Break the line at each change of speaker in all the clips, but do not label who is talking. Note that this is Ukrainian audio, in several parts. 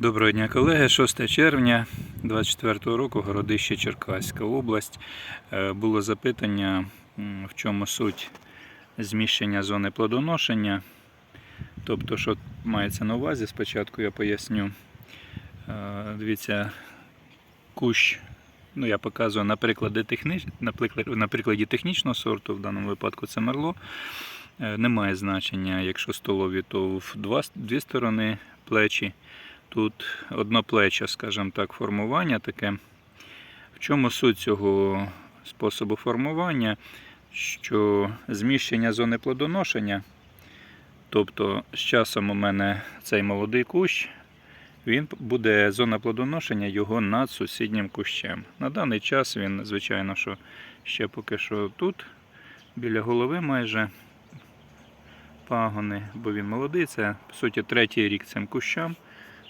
Доброго дня, колеги. 6 червня 24 року, Городище Черкаська область. Е, Було запитання, в чому суть зміщення зони плодоношення. Тобто, що мається на увазі, спочатку я поясню. Е, Дивіться, кущ, ну я показую на прикладі, технич... на прикладі технічного сорту, в даному випадку це мерло. Е, Немає значення, якщо столові, то в дві сторони плечі. Тут одноплече, скажімо так, формування таке. В чому суть цього способу формування? Що зміщення зони плодоношення, тобто з часом у мене цей молодий кущ, він буде зона плодоношення його над сусіднім кущем. На даний час він, звичайно, що ще поки що тут, біля голови майже пагони, бо він молодий, це по суті третій рік цим кущам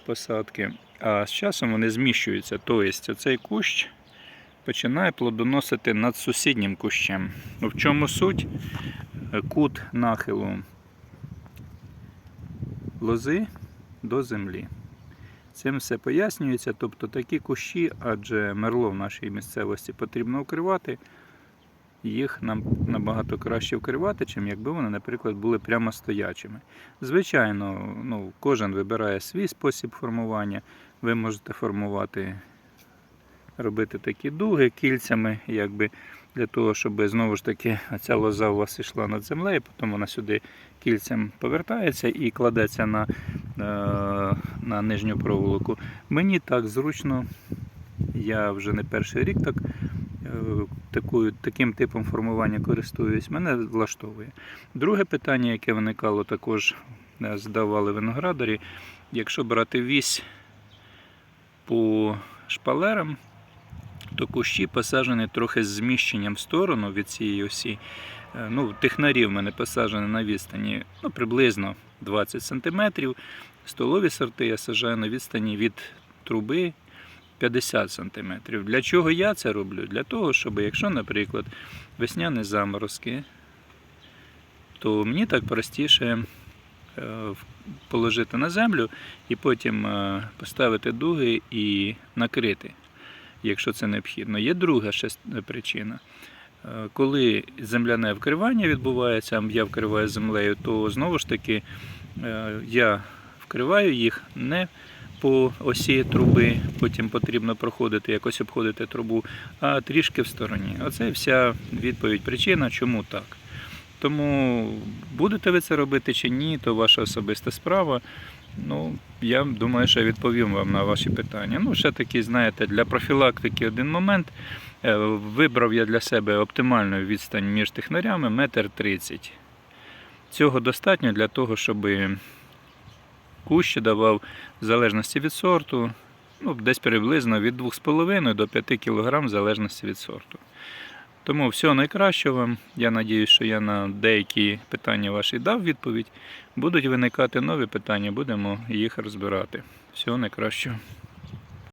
посадки. А з часом вони зміщуються. Тобто цей кущ починає плодоносити над сусіднім кущем. Ну, В чому суть? Кут нахилу лози до землі. Цим все пояснюється. Тобто такі кущі, адже мерло в нашій місцевості потрібно укривати. Їх нам набагато краще вкривати, чим якби вони, наприклад, були прямо стоячими. Звичайно, ну, кожен вибирає свій спосіб формування. Ви можете формувати, робити такі дуги кільцями, якби для того, щоб знову ж таки ця лоза у вас йшла над землею, потім вона сюди кільцем повертається і кладеться на, е, на нижню проволоку. Мені так зручно, я вже не перший рік так. Е, Такою, таким типом формування користуюсь, мене влаштовує. Друге питання, яке виникало також, е, задавали виноградарі, якщо брати вісь по шпалерам, то кущі посаджені трохи з зміщенням в сторону від цієї осі. Е, Ну, технарі в мене посаджені на відстані ну, приблизно 20 см. Столові сорти я саджаю на відстані від труби 50 см. Для чого я це роблю? Для того, щоб якщо, наприклад, весняні заморозки, то мені так простіше е, положити на землю і потім е, поставити дуги і накрити, якщо це необхідно. Є друга ще причина. Е, Коли земляне вкривання відбувається, я вкриваю землею, то знову ж таки я вкриваю їх не по осі труби, потім потрібно проходити, якось обходити трубу, а трішки в стороні. Оце вся відповідь, причина, чому так. Тому будете ви це робити чи ні, то ваша особиста справа. Ну, я думаю, що я відповім вам на ваші питання. Ну, ще таки, знаєте, для профілактики один момент. Е, Вибрав я для себе оптимальну відстань між технарями метр тридцять. Цього достатньо для того, щоб кущ давав в залежності від сорту, ну, десь приблизно від 2,5 до 5 кг в залежності від сорту. Тому всього найкращого вам. Я сподіваюся, що я на деякі питання ваші дав відповідь. Будуть виникати нові питання, будемо їх розбирати. Всього найкращого.